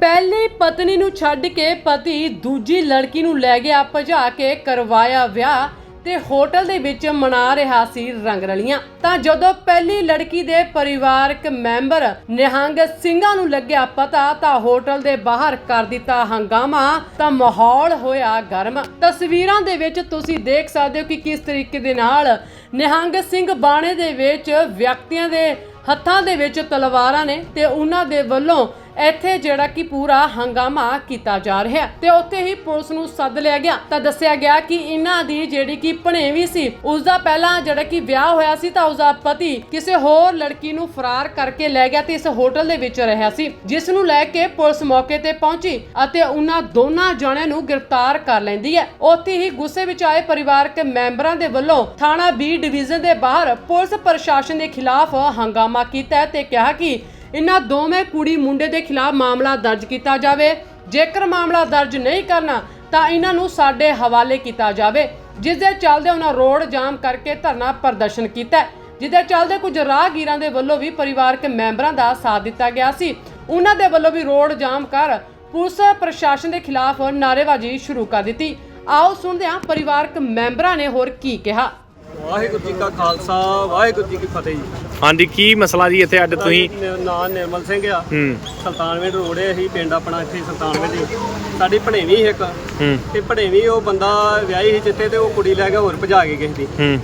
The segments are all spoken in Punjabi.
ਪਹਿਲੀ ਪਤਨੀ ਨੂੰ ਛੱਡ ਕੇ ਪਤੀ ਦੂਜੀ ਲੜਕੀ ਨੂੰ ਲੈ ਗਿਆ ਭਜਾ ਕੇ ਕਰਵਾਇਆ ਵਿਆਹ ਤੇ ਹੋਟਲ ਦੇ ਵਿੱਚ ਮਨਾ ਰਿਹਾ ਸੀ ਰੰਗ ਰਲੀਆਂ। ਤਾਂ ਜਦੋਂ ਪਹਿਲੀ ਲੜਕੀ ਦੇ ਪਰਿਵਾਰਕ ਮੈਂਬਰ ਨਿਹੰਗ ਸਿੰਘਾਂ ਨੂੰ ਲੱਗਿਆ ਪਤਾ ਤਾਂ ਹੋਟਲ ਦੇ ਬਾਹਰ ਕਰ ਦਿੱਤਾ ਹੰਗਾਮਾ, ਤਾਂ ਮਾਹੌਲ ਹੋਇਆ ਗਰਮ। ਤਸਵੀਰਾਂ ਦੇ ਵਿੱਚ ਤੁਸੀਂ ਦੇਖ ਸਕਦੇ ਹੋ ਕਿ ਕਿਸ ਤਰੀਕੇ ਦੇ ਨਾਲ ਨਿਹੰਗ ਸਿੰਘ ਬਾਣੇ ਦੇ ਵਿੱਚ ਵਿਅਕਤੀਆਂ ਦੇ ਹੱਥਾਂ ਦੇ ਵਿੱਚ ਤਲਵਾਰਾਂ ਨੇ ਤੇ ਉਹਨਾਂ ਦੇ ਵੱਲੋਂ ਇੱਥੇ ਜਿਹੜਾ ਕਿ ਪੂਰਾ ਹੰਗਾਮਾ ਕੀਤਾ ਜਾ ਰਿਹਾ ਤੇ ਉੱਥੇ ਹੀ ਪੁਲਿਸ ਨੂੰ ਸੱਦ ਲਿਆ ਗਿਆ। ਤਾਂ ਦੱਸਿਆ ਗਿਆ ਕਿ ਇਹਨਾਂ ਦੀ ਜਿਹੜੀ ਕਿ ਭਣੇਵੀਂ ਸੀ ਉਸ ਦਾ ਪਹਿਲਾਂ ਜਿਹੜਾ ਕਿ ਵਿਆਹ ਹੋਇਆ ਸੀ ਤਾਂ ਉਸ ਦਾ ਪਤੀ ਕਿਸੇ ਹੋਰ ਲੜਕੀ ਨੂੰ ਫਰਾਰ ਕਰਕੇ ਲੈ ਗਿਆ ਤੇ ਇਸ ਹੋਟਲ ਦੇ ਵਿੱਚ ਰਿਹਾ ਸੀ, ਜਿਸ ਨੂੰ ਲੈ ਕੇ ਪੁਲਿਸ ਮੌਕੇ ਤੇ ਪਹੁੰਚੀ ਅਤੇ ਉਹਨਾਂ ਦੋਨਾਂ ਜਣਿਆਂ ਨੂੰ ਗ੍ਰਿਫਤਾਰ ਕਰ ਲੈਂਦੀ ਹੈ। ਉੱਥੇ ਹੀ ਗੁੱਸੇ ਵਿੱਚ ਆਏ ਪਰਿਵਾਰਕ ਮੈਂਬਰਾਂ ਦੇ ਵੱਲੋਂ ਥਾਣਾ ਬੀ ਡਿਵੀਜ਼ਨ ਦੇ ਬਾਹਰ ਪੁਲਿਸ ਪ੍ਰਸ਼ਾਸਨ ਦੇ ਖਿਲਾਫ ਹੰਗਾਮਾ ਕੀਤਾ ਤੇ ਕਿਹਾ ਕਿ ਇਨ੍ਹਾਂ ਦੋਵੇਂ ਕੁੜੀ ਮੁੰਡੇ ਦੇ ਖਿਲਾਫ ਮਾਮਲਾ ਦਰਜ ਕੀਤਾ ਜਾਵੇ। ਜੇਕਰ ਮਾਮਲਾ ਦਰਜ ਨਹੀਂ ਕਰਨਾ, ਤਾਂ ਇਹਨਾਂ ਨੂੰ ਸਾਡੇ ਹਵਾਲੇ ਕੀਤਾ ਜਾਵੇ ਜਿਸ ਦੇ ਚੱਲਦੇ ਉਹਨਾਂ ਰੋਡ ਜਾਮ ਕਰਕੇ ਧਰਨਾ ਪ੍ਰਦਰਸ਼ਨ ਕੀਤਾ ਜਿਹਦੇ ਚੱਲਦੇ ਕੁਝ ਰਾਹਗੀਰਾਂ ਦੇ ਵੱਲੋਂ ਵੀ ਪਰਿਵਾਰਕ ਮੈਂਬਰਾਂ ਦਾ ਸਾਥ ਦਿੱਤਾ ਗਿਆ ਸੀ। ਉਹਨਾਂ ਦੇ ਵੱਲੋਂ ਵੀ ਰੋਡ ਜਾਮ ਕਰ ਪੁਲਿਸ ਪ੍ਰਸ਼ਾਸਨ ਦੇ ਖਿਲਾਫ ਨਾਅਰੇਬਾਜ਼ੀ ਸ਼ੁਰੂ ਕਰ ਦਿੱਤੀ। ਆਓ ਸੁਣਦੇ ਹਾਂ ਪਰਿਵਾਰਕ ਮੈਂਬਰਾਂ ਨੇ ਹੋਰ ਕੀ ਕਿਹਾ। ਵਾਹਿਗੁਰੂ ਜੀ ਕਾ ਖਾਲਸਾ, ਵਾਹਿਗੁਰੂ ਜੀ ਕੀ ਫਤਿਹ ਹਾਂਜੀ ਕੀ ਮਸਲਾ ਜੀ ਇੱਥੇ? ਅੱਡ ਤੁਸੀਂ ਨਾਮ ਨਿਰਮਲ ਸਿੰਘ ਆ। ਹੂੰ। ਸੁਲਤਾਨਵਿੰਡ ਰੋਡ ਹੈ ਅਸੀਂ ਪਿੰਡ ਆਪਣਾ ਇੱਥੇ ਸੁਲਤਾਨਵਿੰਡ ਹੀ ਸਾਡੀ ਭਣੇਵੀਂ ਇੱਕ। ਹੂੰ। ਤੇ ਭਣੇਵੀਂ ਉਹ ਬੰਦਾ ਵਿਆਹੀ ਸੀ ਜਿੱਥੇ ਤੇ ਉਹ ਕੁੜੀ ਲੈ ਕੇ ਹੋਰ ਭਜਾ ਕੇ ਕਿਸੇ ਦੀ ਹੂੰ।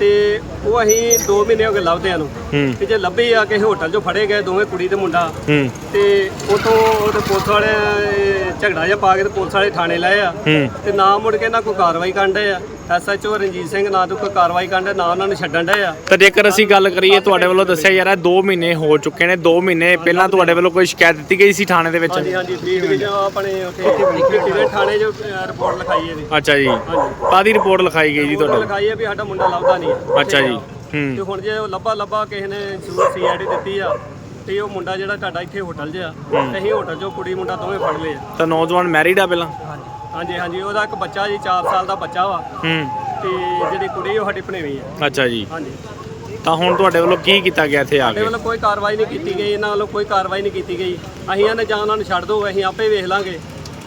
ਤੇ ਉਹ ਅਸੀਂ 2 ਮਹੀਨੇ ਹੋ ਗਏ ਲੱਭਦਿਆਂ ਨੂੰ। ਹੂੰ। ਤੇ ਜੇ ਲੱਭੀ ਆ ਕਿਸੇ ਹੋਟਲ 'ਚੋਂ ਫੜੇ ਗਏ ਦੋਵੇਂ ਕੁੜੀ ਤੇ ਮੁੰਡਾ। ਹੂੰ। ਤੇ ਉਥੋਂ ਉਹਦੇ ਪੁਲਿਸ ਵਾਲੇ ਝਗੜਾ ਜਿਹਾ ਪਾ ਕੇ ਤੇ ਪੁਲਿਸ ਵਾਲੇ ਥਾਣੇ ਲਏ ਆ। ਹੂੰ। ਤੇ ਨਾ ਮੁੜ ਕੇ ਨਾ ਕੋਈ ਕਾਰਵਾਈ ਕਰਨ ਡਏ ਆ। ਐਸਐਚਓ ਰਣਜੀਤ ਸਿੰਘ ਨਾ ਤੋਂ ਕੋਈ ਕਾਰਵਾਈ ਕਰਨ ਡਏ ਨਾ ਉਹਨਾਂ ਨੂੰ ਛੱਡਣ ਡਏ ਆ। ਤਾਂ ਜੇਕਰ ਅਸੀਂ ਗੱਲ ਕਰੀਏ ਤੁਹਾਡੇ ਵੱਲੋਂ ਦੱਸਿਆ ਯਾਰ ਇਹ 2 ਮਹੀਨੇ ਹੋ ਚੁੱਕੇ ਨੇ 2 ਮਹੀਨੇ ਪਹਿਲਾਂ ਤੁਹਾਡੇ ਵੱਲੋਂ ਕੋਈ ਸ਼ਿਕਾਇਤ ਦਿੱਤੀ ਗਈ ਸੀ ਥਾਣੇ ਦੇ ਵਿੱਚ? ਹਾਂਜੀ ਹਾਂਜੀ ਆਪਣੇ ਉੱਥੇ ਕਿਹੜੇ ਥਾਣੇ 'ਚ ਰਿਪੋਰਟ ਲਿਖਾਈ ਹੈ ਜੀ। ਅੱਛਾ ਜੀ। ਹਾਂਜੀ। ਕਾਦੀ ਰਿਪੋਰਟ ਲਿਖਾਈ ਗਈ ਜੀ ਤੁਹਾਡੇ? ਲਿਖਾਈ ਹੈ ਵੀ ਸਾਡਾ ਮੁੰਡਾ ਲੱਭਦਾ ਨਹੀਂ ਹੈ ਅੱਛਾ ਜੀ। ਤੇ ਹੁਣ ਜੇ ਉਹ ਲੱਭਾ ਲੱਭਾ ਕਿਸੇ ਨੇ ਸੀਆਈਡੀ ਦਿੱਤੀ ਆ ਤੇ ਉਹ ਮੁੰਡਾ ਜਿਹੜਾ ਤੁਹਾਡਾ ਇੱਥੇ ਹੋਟਲ 'ਚ ਆ ਤੇ ਅਸੀਂ ਹੋਟਲ 'ਚੋਂ ਕੁੜੀ ਮੁੰਡਾ ਦੋਵੇਂ ਫੜ ਲਏ ਆ। ਤਾਂ ਨੌਜਵਾਨ ਮੈਰਿਡ ਆ ਪਹਿਲਾਂ? ਹਾਂਜੀ। ਹਾਂਜੀ ਉਹਦਾ ਇੱਕ ਬੱਚਾ ਜੀ 4 ਸਾਲ ਦਾ ਬੱਚਾ ਵਾ। ਤੇ ਜਿਹੜੀ ਕੁੜੀ ਉਹ ਸਾਡੀ ਭਣੇਵੀਂ ਆ। ਅੱਛਾ ਜੀ। ਹਾਂਜੀ। ਤਾਂ ਹੁਣ ਤੁਹਾਡੇ ਵੱਲੋਂ ਕੀ ਕੀਤਾ ਗਿਆ ਇੱਥੇ ਆ ਸਾਡੇ ਕੇ? ਵੱਲੋਂ ਕੋਈ ਕਾਰਵਾਈ ਨਹੀਂ ਕੀਤੀ ਗਈ ਇਹਨਾਂ ਵੱਲੋਂ ਕੋਈ ਕਾਰਵਾਈ ਨਹੀਂ ਕੀਤੀ ਗਈ। ਅਸੀਂ ਇਹਨਾਂ ਜਾਂ ਉਹਨਾਂ ਨੂੰ ਛੱਡ ਦਿਓ ਅਸੀਂ ਆਪੇ ਵੇਖ ਲਾਂਗੇ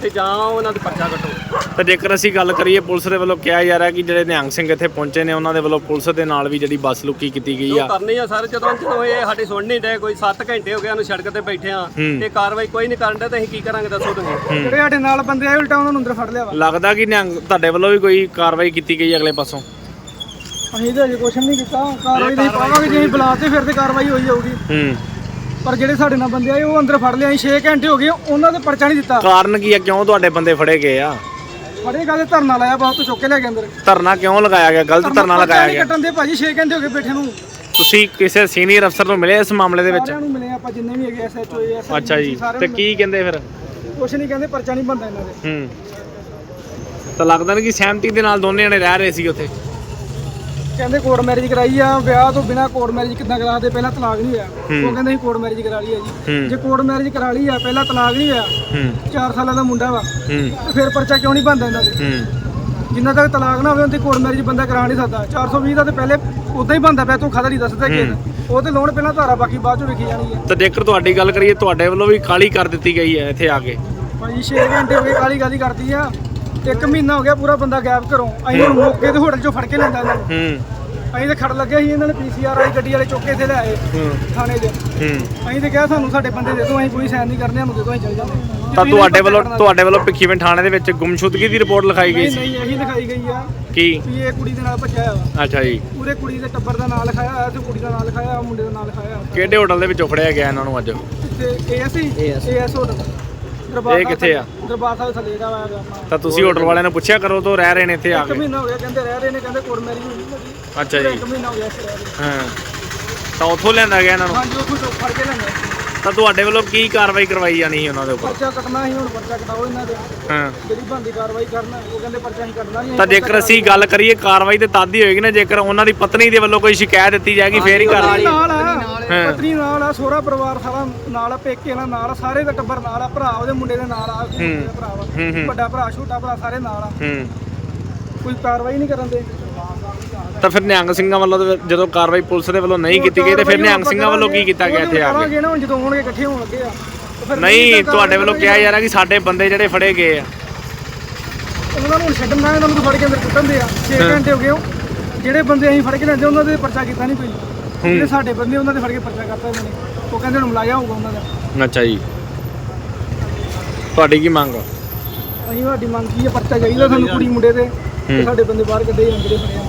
ਤੇ ਜਾਂ ਉਹਨਾਂ ਦੇ ਪਰਚਾ ਕੱਟੋ। ਤਾਂ ਜੇਕਰ ਅਸੀਂ ਗੱਲ ਕਰੀਏ ਪੁਲਿਸ ਦੇ ਵੱਲੋਂ ਕਿਹਾ ਜਾ ਰਿਹਾ ਕਿ ਜਿਹੜੇ ਨਿਹੰਗ ਸਿੰਘ ਇੱਥੇ ਪਹੁੰਚੇ ਨੇ ਉਹਨਾਂ ਦੇ ਵੱਲੋਂ ਪੁਲਿਸ ਦੇ ਨਾਲ ਵੀ ਜਿਹੜੀ ਬੱਸ ਲੁੱਕੀ ਕੀਤੀ ਗਈ ਆ। ਕਰਨੀ ਆ ਸਰ ਜਦੋਂ ਜਦੋਂ ਇਹ ਸਾਡੀ ਸੁਣ ਨਹੀਂ ਡੇ ਕੋਈ 7 ਘੰਟੇ ਹੋ ਗਏ ਉਹਨੂੰ ਸੜਕ ਤੇ ਬੈਠੇ ਆ। ਤੇ ਕਾਰਵਾਈ ਕੋਈ ਨਹੀਂ ਕਰਨ ਦੇ ਤੇ ਅਸੀਂ ਕੀ ਕਰਾਂਗੇ ਦੱਸੋ ਤੁਸੀਂ? ਜਿਹੜੇ ਸਾਡੇ ਨਾਲ ਬੰਦੇ ਆਏ ਉਲਟਾ ਉਹਨਾਂ ਨੂੰ ਅੰਦਰ ਫੜ ਲਿਆ ਵਾ। ਲੱਗਦਾ ਕਿ ਨਿਹੰਗ ਤੁਹਾਡੇ ਵੱਲੋਂ ਵੀ ਕੋਈ ਕਾਰਵਾਈ ਕੀਤੀ ਗਈ ਅਗਲੇ ਪਾਸੋਂ? ਅਸੀਂ ਤਾਂ ਅਜੇ ਕੁਛ ਨਹੀਂ ਕੀਤਾ। ਕਾਰਵਾਈ ਨਹੀਂ ਪਾਵਾਂਗੇ ਜੇ ਅਸੀਂ ਬੁਲਾਤੇ ਫਿਰ ਤੇ ਕਾਰਵਾਈ ਹੋਈ ਜਾਊਗੀ। ਹੂੰ। ਪਰ ਜਿਹੜੇ ਸਾਡੇ ਨਾਲ ਬੰਦੇ ਆਏ ਉਹ ਅੰਦਰ ਫੜ ਲਿਆ ਅਸੀਂ 6 ਘੰਟੇ ਹੋ ਗਏ ਉਹਨਾਂ ਦੇ ਪਰਚਾ ਨਹੀਂ ਦਿੱਤਾ। ਕਾਰਨ ਕੀ ਆ? ਕਿਉਂ ਤੁਹਾਡੇ ਬੰਦੇ ਫੜੇ ਗਏ ਆ? ਫੜੇ ਕਾਦੇ ਧਰਨਾ ਲਾਇਆ ਬਹੁਤ ਚੁੱਕ ਕੇ ਲੈ ਗਏ ਅੰਦਰ। ਧਰਨਾ ਕਿਉਂ ਲਗਾਇਆ ਗਿਆ? ਗਲਤ ਧਰਨਾ ਲਗਾਇਆ ਗਿਆ। ਕੱਟਣ ਦੇ ਭਾਜੀ 6 ਘੰਟੇ ਹੋ ਗਏ ਬੈਠੇ ਨੂੰ। ਤੁਸੀਂ ਕਿਸੇ ਸੀਨੀਅਰ ਅਫਸਰ ਨੂੰ ਮਿਲੇ ਇਸ ਮਾਮਲੇ ਦੇ ਵਿੱਚ? ਸਾਰਿਆਂ ਨੂੰ ਮਿਲੇ ਆਪਾਂ ਜਿੰਨੇ ਵੀ ਹੈਗੇ ਐਸਐਚਓ ਐਸ ਅੱਛਾ ਜੀ ਤੇ ਕੀ ਕਹਿੰਦੇ ਫਿਰ? ਕੁਛ ਨਹੀਂ ਕਹਿੰਦੇ ਪਰਚਾ ਨਹੀਂ ਬਣਦਾ ਇਹਨਾਂ ਦੇ। ਹੂੰ। ਤਾਂ ਲੱਗਦਾ ਨਹੀਂ ਕਿ ਸਹਿਮਤੀ ਦੇ ਨਾਲ ਦੋਨੇ ਜਣੇ ਰਹਿ ਰਹੇ ਸੀ ਉੱਥੇ। ਕਹਿੰਦੇ ਕੋਰਟ ਮੈਰਿਜ ਕਰਾਈ ਆ ਵਿਆਹ ਤੋਂ ਬਿਨਾ ਕੋਰਟ ਮੈਰਿਜ ਕਿੱਦਾਂ ਕਰਾ ਦੇ ਪਹਿਲਾਂ ਤਲਾਕ ਨਹੀਂ ਹੋਇਆ। ਉਹ ਕਹਿੰਦੇ ਅਸੀਂ ਕੋਰਟ ਮੈਰਿਜ ਕਰਾ ਲਈ ਆ ਜੀ। ਜੇ ਕੋਰਟ ਮੈਰਿਜ ਕਰਾ ਲਈ ਆ ਪਹਿਲਾਂ ਤਲਾਕ ਨਹੀਂ ਹੋਇਆ। ਹੂੰ। 4 ਸਾਲਾਂ ਦਾ ਮੁੰਡਾ ਵਾ। ਫਿਰ ਪਰਚਾ ਕਿਉਂ ਨਹੀਂ ਬਣਦਾ ਇਹਨਾਂ ਦੇ? ਜਿੰਨਾ ਤੱਕ ਤਲਾਕ ਨਾ ਹੋਵੇ ਉਹਦੀ ਕੋਰਟ ਮੈਰਿਜ ਬੰਦਾ ਕਰਾ ਨਹੀਂ ਸਕਦਾ। 420 ਦਾ ਤੇ ਪਹਿਲੇ ਉਦਾਂ ਹੀ ਬੰਦਾ ਪਿਆ ਤੂੰ ਖਤਰ ਹੀ ਦੱਸਦਾ ਕਿ ਉਹ ਤੇ ਲੋਨ ਪਹਿਲਾਂ ਧਾਰਾ ਬਾਕੀ ਬਾਅਦ ਚੋਂ ਵੇਖੀ ਜਾਣੀ ਹੈ ਤਾਂ ਜੇਕਰ ਤੁਹਾਡੀ ਗੱਲ ਕਰੀਏ ਤੁਹਾਡੇ ਵੱਲੋਂ ਵੀ ਕਾਲੀ ਕਰ ਦਿੱਤੀ ਗਈ ਹੈ ਇੱਥੇ ਆ ਕੇ। ਭਾਈ 6 ਘੰਟੇ ਹੋ ਗਏ ਕਾਲੀ ਗਾਲੀ ਕਰਦੀ ਆ। ਇੱਕ ਮਹੀਨਾ ਹੋ ਗਿਆ ਪੂਰਾ ਬੰਦਾ ਗਾਇਬ ਘਰੋਂ। ਅਸੀਂ ਹੁਣ ਮੌਕੇ ਤੇ ਹੋਟਲ ਚੋਂ ਫੜ ਕੇ ਲੈਂਦਾ ਇਹਨਾਂ ਨੂੰ। ਹੂੰ। ਅਸੀਂ ਤੇ ਖੜ ਲੱਗੇ ਸੀ ਇਹਨਾਂ ਨੇ ਪੀਸੀਆਰ ਵਾਲੀ ਗੱਡੀ ਵਾਲੇ ਚੁੱਕੇ ਤੇ ਲਿਆਏ ਹੂੰ। ਥਾਣੇ ਦੇ। ਹੂੰ। ਅਸੀਂ ਤੇ ਕਿਹਾ ਸਾਨੂੰ ਸਾਡੇ ਬੰਦੇ ਦੇ ਦਿਓ ਅਸੀਂ ਕੋਈ ਸਾਈਨ ਨਹੀਂ ਕਰਨੇ ਸਾਨੂੰ ਦੇ ਦਿਓ ਅਸੀਂ ਚੱਲ ਜਾਂਦੇ ਤਾਂ ਤੁਹਾਡੇ ਵੱਲੋਂ ਤੁਹਾਡੇ ਵੱਲੋਂ ਭਿੱਖੀਵਿੰਡ ਥਾਣੇ ਦੇ ਵਿੱਚ ਗੁੰਮਸ਼ੁਦਗੀ ਦੀ ਰਿਪੋਰਟ ਲਿਖਾਈ ਗਈ ਨਹੀਂ ਸੀ? ਨਹੀਂ ਇਹੀ ਲਿਖਾਈ ਗਈ ਆ ਕੀ? ਵੀ ਇਹ ਕੁੜੀ ਦੇ ਨਾਲ ਭੱਜਿਆ ਵਾ ਅੱਛਾ ਜੀ। ਪੂਰੇ ਕੁੜੀ ਦੇ ਟੱਬਰ ਦਾ ਨਾਂ ਲਿਖਾਇਆ ਹੋਇਆ ਤੇ ਕੁੜੀ ਦਾ ਨਾਂ ਲਿਖਾਇਆ ਹੋਇਆ, ਮੁੰਡੇ ਦਾ ਨਾਂ ਲਿਖਾਇਆ ਹੋਇਆ। ਕਿਹੜੇ ਹੋਟਲ ਦੇ ਵਿੱਚੋਂ ਫੜਿਆ ਗਿਆ ਇਹਨਾਂ ਨੂੰ ਅੱਜ? ਤੇ ਏਐਸ ਹੀ ਏਐਸ ਹੋਟਲ ਦਰਬਾਰ ਇਹ ਕਿੱਥੇ ਆ? ਦਰਬਾਰ ਸਾਹਿਬ ਥੱਲੇ ਦਾ ਵਾ ਆਪਣਾ ਤਾਂ ਤੁਸੀਂ ਹੋਟਲ ਵਾਲਿਆਂ ਨੂੰ ਪੁੱਛਿਆ ਕਰੋ ਤੋਂ ਰਹਿ ਰਹੇ ਨੇ ਇੱਥੇ ਆ ਇੱਕ ਕੇ। ਮਹੀਨਾ ਹੋ ਗਿਆ ਕਹਿੰਦੇ ਰਹਿ ਰਹੇ ਨੇ ਕਹਿੰਦੇ ਕੋਰਟ ਮੈਰਿਜ ਹੋਈ ਨਹੀਂ ਅੱਛਾ ਜੀ। ਇੱਕ ਮਹੀਨਾ ਹੋ ਗਿਆ ਇੱਥੇ ਰਹਿ ਰਹੇ ਹਾਂ। ਤਾਂ ਉੱਥੋਂ ਲਿਆਂਦਾ ਗਿਆ ਇਹਨਾਂ ਨੂੰ? ਹਾਂਜੀ ਉੱਥੋਂ ਤੋਂ ਫੜ ਕੇ ਲੈਂਦੇ ਤਾਂ ਤੁਹਾਡੇ ਵੱਲੋਂ ਕੀ ਕਾਰਵਾਈ ਕਰਵਾਈ ਜਾਣੀ ਸੀ ਉਹਨਾਂ ਦੇ ਉੱਪਰ? ਪਰਚਾ ਕੱਟਣਾ ਸੀ ਹੁਣ ਪਰਚਾ ਕਟਾਓ ਇਹਨਾਂ ਦੇ। ਹਾਂ। ਜਿਹੜੀ ਬੰਦੀ ਕਾਰਵਾਈ ਕਰਨਾ ਉਹ ਕਹਿੰਦੇ ਪਰਚਾ ਹੀ ਕੱਟਣਾ ਨਹੀਂ ਤਾਂ ਜੇਕਰ ਅਸੀਂ ਗੱਲ ਕਰੀਏ ਕਾਰਵਾਈ ਤੇ ਤਦ ਹੀ ਹੋਏਗੀ ਨਾ ਜੇਕਰ ਉਹਨਾਂ ਦੀ ਪਤਨੀ ਦੇ ਵੱਲੋਂ ਕੋਈ ਸ਼ਿਕਾਇਤ ਦਿੱਤੀ ਜਾਏਗੀ ਫੇਰ ਹੀ ਕਾਰਵਾਈ। ਨਾਲ ਆ। ਹਾਂ। ਪਤਨੀ ਨਾਲ ਆ ਸੋਹਰਾ ਪਰਿਵਾਰ ਸਾਰਾ ਨਾਲ ਆ ਪੇਕੇ ਨਾਲ ਨਾਲ ਆ ਸਾਰੇ ਦਾ ਟੱਬਰ ਨਾਲ ਆ ਭਰਾ ਉਹਦੇ ਮੁੰਡੇ ਦੇ ਨਾਲ ਆ ਭਰਾ ਵਾ। ਹੂੰ, ਹੂੰ। ਵੱਡਾ ਭਰਾ ਛੋਟਾ ਭਰਾ ਸਾਰੇ ਨਾਲ ਆ। ਹੂੰ। ਕੋਈ ਕਾਰਵਾਈ ਨਹੀਂ ਕਰਨ ਦੇ। ਤਾਂ ਫਿਰ ਨਿਹੰਗ ਸਿੰਘਾਂ ਵੱਲੋਂ ਤਾਂ ਜਦੋਂ ਕਾਰਵਾਈ ਪੁਲਿਸ ਦੇ ਵੱਲੋਂ ਨਹੀਂ ਕੀਤੀ ਗਈ ਤੇ ਫਿਰ ਨਿਹੰਗ ਸਿੰਘਾਂ ਵੱਲੋਂ ਕੀ ਕੀਤਾ ਗਿਆ ਇੱਥੇ ਆ ਕੇ? ਕਰਾਂਗੇ ਨਾ ਹੁਣ ਜਦੋਂ ਹੋਣਗੇ ਇਕੱਠੇ ਹੋਣ ਲੱਗੇ ਆ। ਫਿਰ ਨਹੀਂ ਤੁਹਾਡੇ ਵੱਲੋਂ ਕਿਹਾ ਰਿਹਾ ਕਿ ਸਾਡੇ ਬੰਦੇ ਜਿਹੜੇ ਫੜੇ ਗਏ ਆ। ਉਹਨਾਂ ਨੂੰ ਹੁਣ ਛੱਡਣ ਨਾ ਇਹਨਾਂ ਨੂੰ ਤਾਂ ਫੜ ਕੇ ਅੰਦਰ ਕੁੱਟਣ ਦੇ ਆ। 6 ਘੰਟੇ ਹੋ ਗਏ ਉਹ। ਜਿਹੜੇ ਬੰਦੇ ਅਸੀਂ ਫੜ ਕੇ ਲੈਂਦੇ ਉਹਨਾਂ ਦੇ ਪਰਚਾ ਕੀਤਾ ਨਹੀਂ ਕੋਈ। ਜਿਹੜੇ ਸਾਡੇ ਬੰਦੇ ਉਹਨਾਂ ਦੇ ਫੜ ਕੇ ਪਰਚਾ ਕਰਤਾ ਉਹਨਾਂ ਨੇ। ਉਹ ਕਹਿੰਦੇ ਹੁਣ ਮਲਾਇਆ ਹੋਊਗਾ ਉਹਨਾਂ ਦਾ। ਅੱਛਾ ਜੀ। ਤੁਹਾਡੀ ਕੀ ਮੰਗ? ਅਸੀਂ ਸਾਡੀ ਮੰਗ ਕੀ ਹੈ ਪਰਚਾ ਚਾਹੀਦਾ ਸਾਨੂੰ ਕੁੜੀ ਮੁੰਡੇ ਦੇ ਤੇ ਸਾਡੇ ਬੰਦੇ ਬਾਹਰ ਕੱਢੇ ਜਾਂਦੇ ਜਿਹੜੇ ਫੜੇ ਜਾਂਦੇ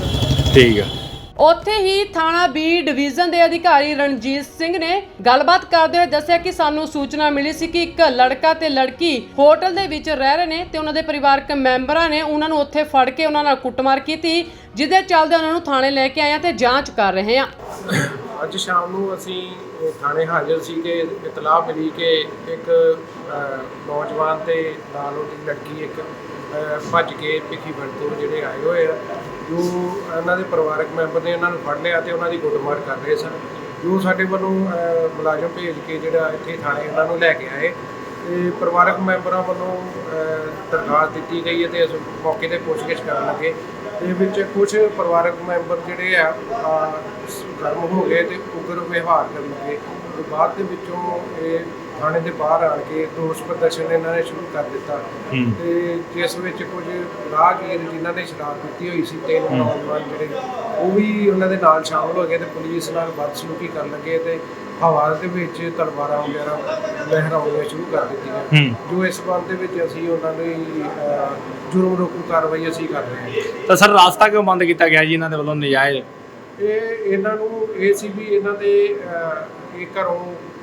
ਠੀਕ ਆ। ਉੱਥੇ ਹੀ ਥਾਣਾ ਬੀ ਡਿਵੀਜ਼ਨ ਦੇ ਅਧਿਕਾਰੀ ਰਣਜੀਤ ਸਿੰਘ ਨੇ ਗੱਲਬਾਤ ਕਰਦੇ ਹੋਏ ਦੱਸਿਆ ਕਿ ਸਾਨੂੰ ਸੂਚਨਾ ਮਿਲੀ ਸੀ ਕਿ ਇੱਕ ਲੜਕਾ ਤੇ ਲੜਕੀ ਹੋਟਲ ਦੇ ਵਿੱਚ ਰਹਿ ਰਹੇ ਨੇ ਤੇ ਉਹਨਾਂ ਦੇ ਪਰਿਵਾਰਕ ਮੈਂਬਰਾਂ ਨੇ ਉਹਨਾਂ ਨੂੰ ਉੱਥੇ ਫੜ ਕੇ ਉਹਨਾਂ ਨਾਲ ਕੁੱਟਮਾਰ ਕੀਤੀ ਜਿਹਦੇ ਚੱਲਦੇ ਉਹਨਾਂ ਨੂੰ ਥਾਣੇ ਲੈ ਕੇ ਆਏ ਆ ਤੇ ਜਾਂਚ ਕਰ ਰਹੇ ਆ ਅੱਜ ਸ਼ਾਮ ਨੂੰ ਅਸੀਂ ਥਾਣੇ ਹਾਜ਼ਰ ਸੀ ਕਿ ਇਤਲਾਹ ਮਿਲੀ ਕਿ ਇੱਕ ਨੌਜਵਾਨ ਤੇ ਨਾਲ ਉਹਦੀ ਲੜਕੀ ਇੱਕ ਭੱਜ ਕੇ ਭਿੱਖੀਵਿੰਡ ਤੋਂ ਜਿਹੜੇ ਆਏ ਹੋਏ ਆ। ਜੋ ਇਹਨਾਂ ਦੇ ਪਰਿਵਾਰਕ ਮੈਂਬਰ ਨੇ ਇਹਨਾਂ ਨੂੰ ਫੜ ਲਿਆ ਤੇ ਉਹਨਾਂ ਦੀ ਗੁੱਟਮਾਰ ਕਰ ਰਹੇ ਸਨ। ਜੋ ਸਾਡੇ ਵੱਲੋਂ ਮੁਲਾਜ਼ਮ ਭੇਜ ਕੇ ਜਿਹੜਾ ਇੱਥੇ ਥਾਣੇ ਇਹਨਾਂ ਨੂੰ ਲੈ ਕੇ ਆਏ ਤੇ ਪਰਿਵਾਰਕ ਮੈਂਬਰਾਂ ਵੱਲੋਂ ਦਰਖਾਸਤ ਦਿੱਤੀ ਗਈ ਹੈ ਤੇ ਅਸੀਂ ਮੌਕੇ ਤੇ ਪੁੱਛਗਿੱਛ ਕਰਨ ਲੱਗੇ। ਤੇ ਵਿੱਚ ਕੁਝ ਪਰਿਵਾਰਕ ਮੈਂਬਰ ਜਿਹੜੇ ਆ ਆ, ਗਰਮ ਹੋ ਗਏ ਤੇ ਉਗਰ ਵਿਵਹਾਰ ਕਰਨ ਲੱਗੇ। ਤੇ ਬਾਅਦ ਦੇ ਵਿੱਚੋਂ ਇਹ ਥਾਣੇ ਦੇ ਬਾਹਰ ਆਣ ਕੇ ਦੋਸ਼ ਪ੍ਰਦਰਸ਼ਨ ਇਹਨਾਂ ਨੇ ਸ਼ੁਰੂ ਕਰ ਦਿੱਤਾ। ਤੇ ਜਿਸ ਵਿੱਚ ਕੁਝ ਰਾਹਗੀਰ ਜਿਨ੍ਹਾਂ ਨੇ ਸ਼ਰਾਬ ਪੀਤੀ ਹੋਈ ਸੀ ਤੇ ਨੌਜਵਾਨ ਜਿਹੜੇ ਉਹ ਵੀ ਉਹਨਾਂ ਦੇ ਨਾਲ ਸ਼ਾਮਲ ਹੋ ਗਏ ਤੇ ਪੁਲਿਸ ਨਾਲ ਬਦਸਲੂਕੀ ਕਰਨ ਲੱਗੇ ਤੇ ਹਵਾ ਦੇ ਵਿੱਚ ਤਲਵਾਰਾਂ ਵਗੈਰਾ ਲਹਿਰਾਉਣੀਆਂ ਸ਼ੁਰੂ ਕਰ ਦਿੱਤੀਆਂ ਜੋ ਇਸ ਸੰਬੰਧ ਦੇ ਵਿੱਚ ਅਸੀਂ ਉਹਨਾਂ ਦੀ ਅਹ, ਜੁਰਮ ਰੋਕੂ ਕਾਰਵਾਈ ਅਸੀਂ ਕਰ ਰਹੇ ਹਾਂ। ਤਾਂ ਸਰ ਰਾਸਤਾ ਕਿਉਂ ਬੰਦ ਕੀਤਾ ਗਿਆ ਜੀ ਇਹਨਾਂ ਦੇ ਵੱਲੋਂ ਨਜਾਇਜ਼? ਇਹ ਇਹਨਾਂ ਨੂੰ ਇਹ ਸੀ ਵੀ ਇਹਨਾਂ ਦੇ ਇਹ ਘਰੋਂ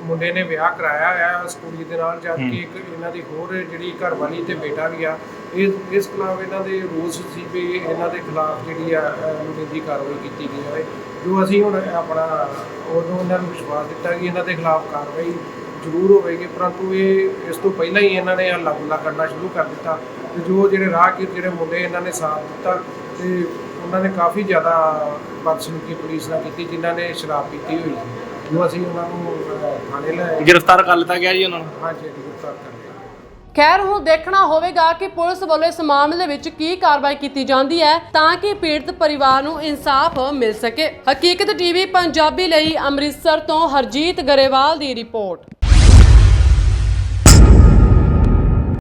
ਮੁੰਡੇ ਨੇ ਵਿਆਹ ਕਰਾਇਆ ਹੋਇਆ ਉਸ ਕੁੜੀ ਦੇ ਨਾਲ ਜਦ ਕਿ ਇੱਕ ਇਹਨਾਂ ਦੀ ਹੋਰ ਜਿਹੜੀ ਘਰ ਵਾਲੀ ਤੇ ਬੇਟਾ ਵੀ ਆ ਇਸ ਇਸ ਖਿਲਾਫ ਇਹਨਾਂ ਦੇ ਰੋਸ ਸੀ ਵੀ ਇਹਨਾਂ ਦੇ ਖਿਲਾਫ ਜਿਹੜੀ ਆ ਲੋੜੀਂਦੀ ਕਾਰਵਾਈ ਕੀਤੀ ਗਈ ਹੈ ਜੋ ਅਸੀਂ ਹੁਣ ਆਪਣਾ ਉਦੋਂ ਇਹਨਾਂ ਨੂੰ ਵਿਸ਼ਵਾਸ ਦਿੱਤਾ ਕਿ ਇਹਨਾਂ ਦੇ ਖਿਲਾਫ ਕਾਰਵਾਈ ਜ਼ਰੂਰ ਹੋਵੇਗੀ ਪਰੰਤੂ ਇਹ ਇਸ ਤੋਂ ਪਹਿਲਾਂ ਹੀ ਇਹਨਾਂ ਨੇ ਹੱਲਾ ਕਰਨਾ ਸ਼ੁਰੂ ਕਰ ਦਿੱਤਾ। ਤੇ ਜੋ ਜਿਹੜੇ ਰਾਹਗੀਰ ਜਿਹੜੇ ਮੁੰਡੇ ਇਹਨਾਂ ਨੇ ਸਾਥ ਦਿੱਤਾ ਤੇ ਉਹਨਾਂ ਨੇ ਕਾਫੀ ਜ਼ਿਆਦਾ ਬਦਸਲੂਕੀ ਪੁਲਿਸ ਨਾਲ ਕੀਤੀ ਜਿਨ੍ਹਾਂ ਨੇ ਸ਼ਰਾਬ ਪੀਤੀ ਹੋਈ ਸੀ। ਜੋ ਅਸੀਂ ਉਹਨਾਂ ਨੂੰ ਅਹ, ਥਾਣੇ ਲੈ ਆਏ। ਗ੍ਰਿਫਤਾਰ ਕਰ ਲਿੱਤਾ ਗਿਆ ਜੀ ਉਹਨਾਂ ਨੂੰ? ਹਾਂਜੀ ਗ੍ਰਿਫਤਾਰ ਕਰ ਲਿਆ। ਖੈਰ ਹੁਣ ਦੇਖਣਾ ਹੋਵੇਗਾ ਕਿ ਪੁਲਿਸ ਵੱਲੋਂ ਇਸ ਮਾਮਲੇ ਵਿੱਚ ਕੀ ਕਾਰਵਾਈ ਕੀਤੀ ਜਾਂਦੀ ਹੈ ਤਾਂ ਕਿ ਪੀੜਤ ਪਰਿਵਾਰ ਨੂੰ ਇਨਸਾਫ ਮਿਲ ਸਕੇ। ਹਕੀਕਤ ਟੀਵੀ ਪੰਜਾਬੀ ਲਈ ਅੰਮ੍ਰਿਤਸਰ ਤੋਂ ਹਰਜੀਤ ਗਰੇਵਾਲ ਦੀ ਰਿਪੋਰਟ।